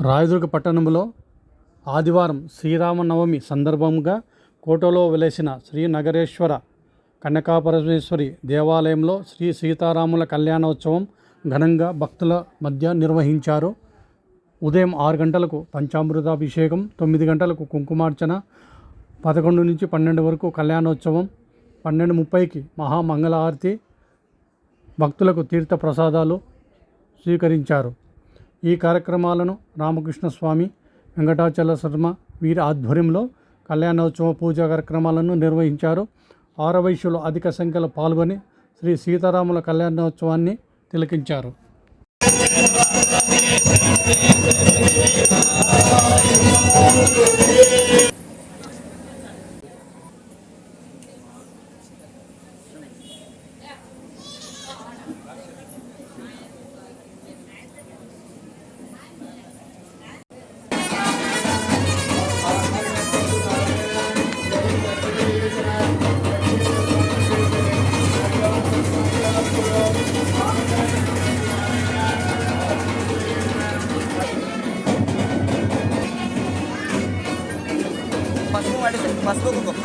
రాయదుర్గ పట్టణంలో ఆదివారం శ్రీరామనవమి సందర్భంగా కోటలో వెలసిన శ్రీ నగరేశ్వర కన్యకాపరమేశ్వరి దేవాలయంలో శ్రీ సీతారాముల కళ్యాణోత్సవం ఘనంగా భక్తుల మధ్య నిర్వహించారు. ఉదయం ఆరు గంటలకు పంచామృతాభిషేకం తొమ్మిది గంటలకు కుంకుమార్చన పదకొండు నుంచి పన్నెండు వరకు కళ్యాణోత్సవం పన్నెండు ముప్పైకి మహామంగళారతి భక్తులకు తీర్థ ప్రసాదాలు స్వీకరించారు. ఈ కార్యక్రమాలను రామకృష్ణ స్వామి వెంకటాచల శర్మ వీరి ఆధ్వర్యంలో కళ్యాణోత్సవ పూజా కార్యక్రమాలను నిర్వహించారు. ఆరవయసులు అధిక సంఖ్యలో పాల్గొని శ్రీ సీతారాముల కళ్యాణోత్సవాన్ని తిలకించారు. పసుపు వాడి పసుపు కుంకుమ.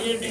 ఏంటి?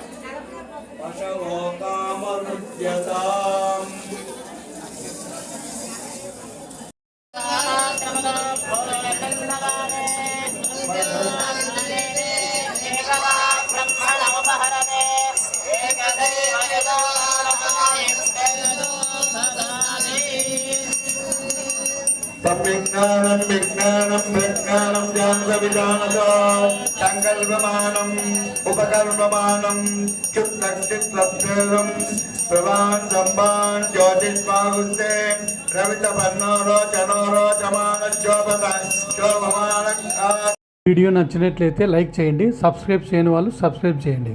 యశో మే కామరుద్యతాం క్షుత్రక్షుత్రం ప్రభాన్ సంభాన్ జ్యోతిష్మాగుస్తే రవిత పన్నోరో చనోరో చమాన శోభత వీడియో నచ్చినట్లయితే లైక్ చేయండి సబ్స్క్రైబ్ చేయని వాళ్ళు సబ్స్క్రైబ్ చేయండి.